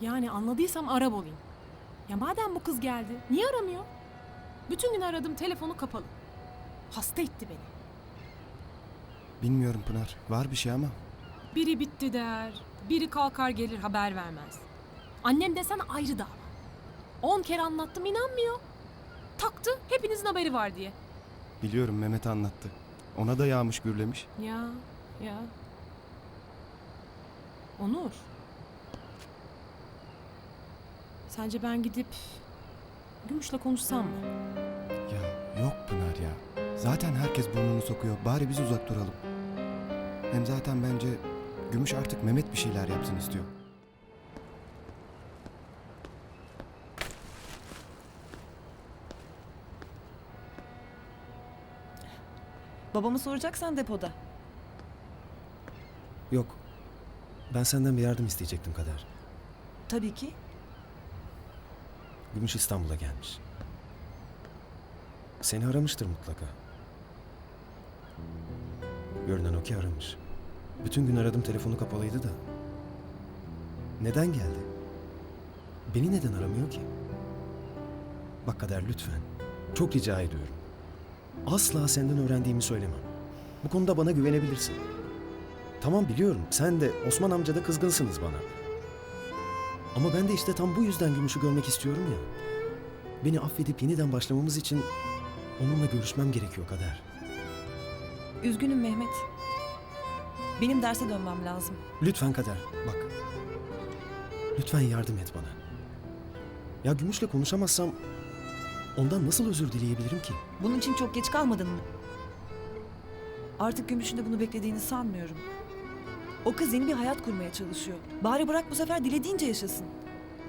Yani anladıysam Arap olayım. Ya madem bu kız geldi, niye aramıyor? Bütün gün aradım, telefonu kapalı. Hasta etti beni. Bilmiyorum Pınar. Var bir şey ama. Biri bitti der, biri kalkar gelir haber vermez. Annem desen ayrı dava. On kere anlattım inanmıyor. Taktı hepinizin haberi var diye. Biliyorum Mehmet anlattı. Ona da yağmış gürlemiş. Ya ya. Onur. Sence ben gidip Gümüş'le konuşsam mı? Ya yok Pınar ya. Zaten herkes burnunu sokuyor. Bari biz uzak duralım. Hem zaten bence Gümüş artık Mehmet bir şeyler yapsın istiyor. Babamı soracaksan depoda. Yok. Ben senden bir yardım isteyecektim Kader. Tabii ki. Gümüş İstanbul'a gelmiş. Seni aramıştır mutlaka. Görünen o ki aramış. Bütün gün aradım telefonu kapalıydı da. Neden geldi? Beni neden aramıyor ki? Bak Kader lütfen. Çok rica ediyorum. Asla senden öğrendiğimi söylemem. Bu konuda bana güvenebilirsin. Tamam biliyorum sen de Osman amca da kızgınsınız bana. Ama ben de işte tam bu yüzden Gümüş'ü görmek istiyorum ya. Beni affedip yeniden başlamamız için onunla görüşmem gerekiyor Kader. Üzgünüm Mehmet. Benim derse dönmem lazım. Lütfen Kader bak. Lütfen yardım et bana. Ya Gümüş'le konuşamazsam ondan nasıl özür dileyebilirim ki? Bunun için çok geç kalmadın mı? Artık Gümüş'ün de bunu beklediğini sanmıyorum. O kız yeni bir hayat kurmaya çalışıyor. Bari bırak bu sefer dilediğince yaşasın.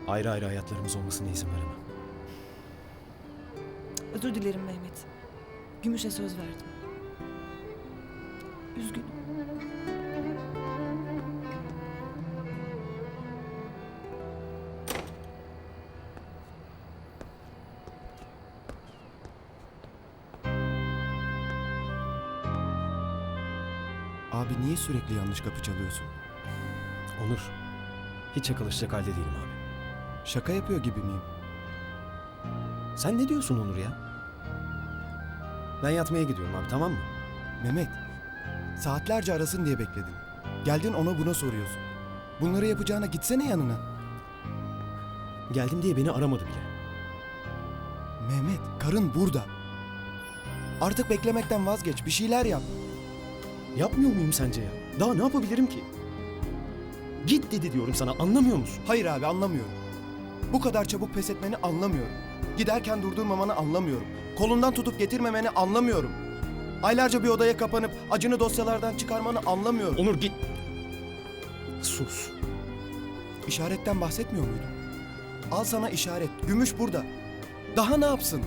Ayrı ayrı hayatlarımız olmasına izin veremem. Özür dilerim Mehmet. Gümüş'e söz verdim. Üzgünüm. Abi niye sürekli yanlış kapı çalıyorsun? Onur, hiç yakalaşacak halde değilim abi. Şaka yapıyor gibi miyim? Sen ne diyorsun Onur ya? Ben yatmaya gidiyorum abi tamam mı? Mehmet, saatlerce arasın diye bekledin. Geldin ona buna soruyorsun. Bunları yapacağına gitsene yanına. Geldim diye beni aramadı bile. Mehmet, karın burada. Artık beklemekten vazgeç, bir şeyler yap. Yapmıyor muyum sence ya? Daha ne yapabilirim ki? Git dedi diyorum sana anlamıyor musun? Hayır abi anlamıyorum. Bu kadar çabuk pes etmeni anlamıyorum. Giderken durdurmamanı anlamıyorum. Kolundan tutup getirmemeni anlamıyorum. Aylarca bir odaya kapanıp acını dosyalardan çıkarmanı anlamıyorum. Onur git. Sus. İşaretten bahsetmiyor muydun? Al sana işaret. Gümüş burada. Daha ne yapsın?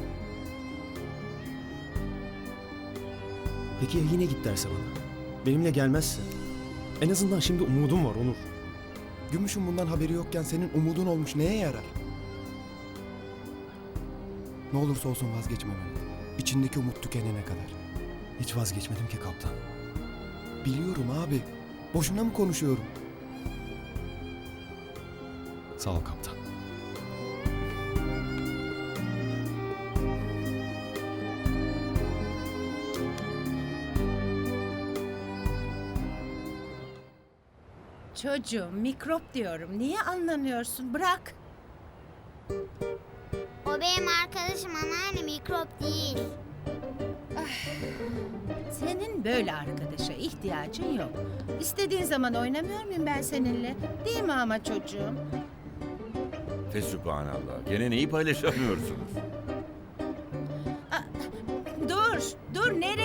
Peki ya yine git derse bana? Benimle gelmezse? En azından şimdi umudum var Onur. Gümüş'ün bundan haberi yokken senin umudun olmuş neye yarar? Ne olursa olsun vazgeçme Mehmet. İçindeki umut tükenene kadar. Hiç vazgeçmedim ki kaptan. Biliyorum abi. Boşuna mı konuşuyorum? Sağ ol kaptan. Çocuğum mikrop diyorum. Niye anlamıyorsun? Bırak. O benim arkadaşım anneanne mikrop değil. Senin böyle arkadaşa ihtiyacın yok. İstediğin zaman oynamıyor muyum ben seninle? Değil mi ama çocuğum? Fesübhanallah. Gene neyi paylaşamıyorsunuz? Dur, dur nereye?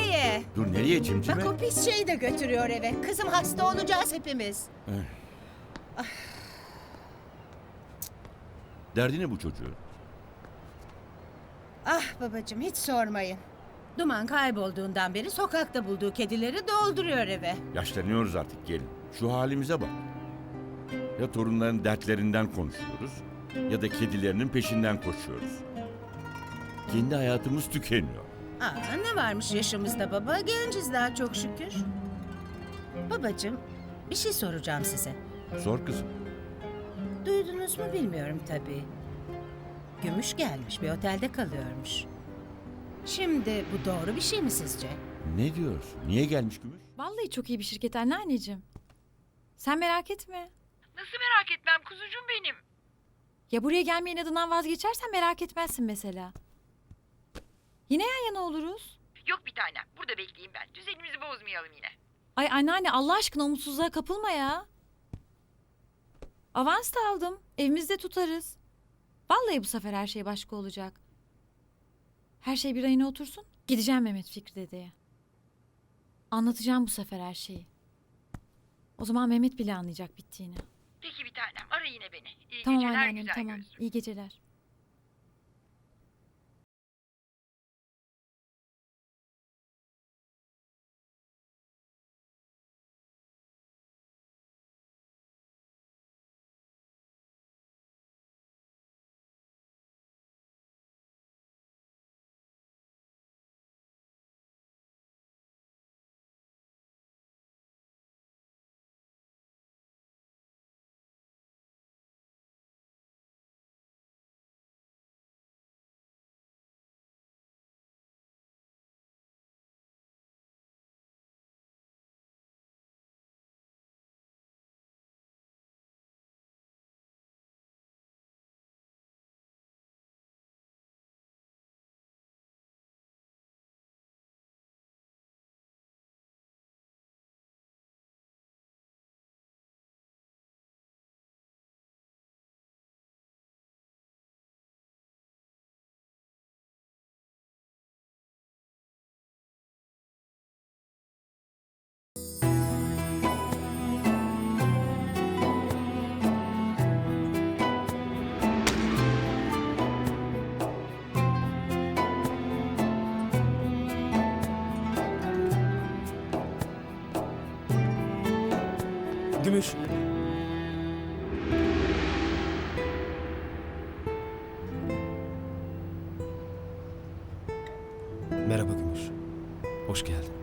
Dur nereye cimcime? Bak o pis şeyi de götürüyor eve. Kızım hasta olacağız hepimiz. Derdi ne bu çocuğun? Ah babacığım hiç sormayın. Duman kaybolduğundan beri sokakta bulduğu kedileri dolduruyor eve. Yaşlanıyoruz artık gelin. Şu halimize bak. Ya torunların dertlerinden konuşuyoruz ya da kedilerinin peşinden koşuyoruz. Kendi hayatımız tükeniyor. Aa, ne varmış yaşımızda baba? Genciz daha çok şükür. Babacığım bir şey soracağım size. Sor kızım. Duydunuz mu bilmiyorum tabii. Gümüş gelmiş bir otelde kalıyormuş. Şimdi bu doğru bir şey mi sizce? Ne diyorsun? Niye gelmiş Gümüş? Vallahi çok iyi bir şirket anneanneciğim. Sen merak etme. Nasıl merak etmem kuzucuğum benim. Ya buraya gelmeyin adından vazgeçersen merak etmezsin mesela. Yine yan yana oluruz. Yok bir tanem burada bekleyeyim ben. Düzenimizi bozmayalım yine. Ay anneanne Allah aşkına umutsuzluğa kapılma ya. Avans da aldım. Evimizde tutarız. Vallahi bu sefer her şey başka olacak. Her şey bir ayına otursun. Gideceğim Mehmet Fikri dedeye. Anlatacağım bu sefer her şeyi. O zaman Mehmet bile anlayacak bittiğini. Peki bir tanem ara yine beni. İyi Tamam geceler anneannem güzel tamam. gözlüm. İyi geceler. Gümüş. Merhaba Gümüş. Hoş geldin.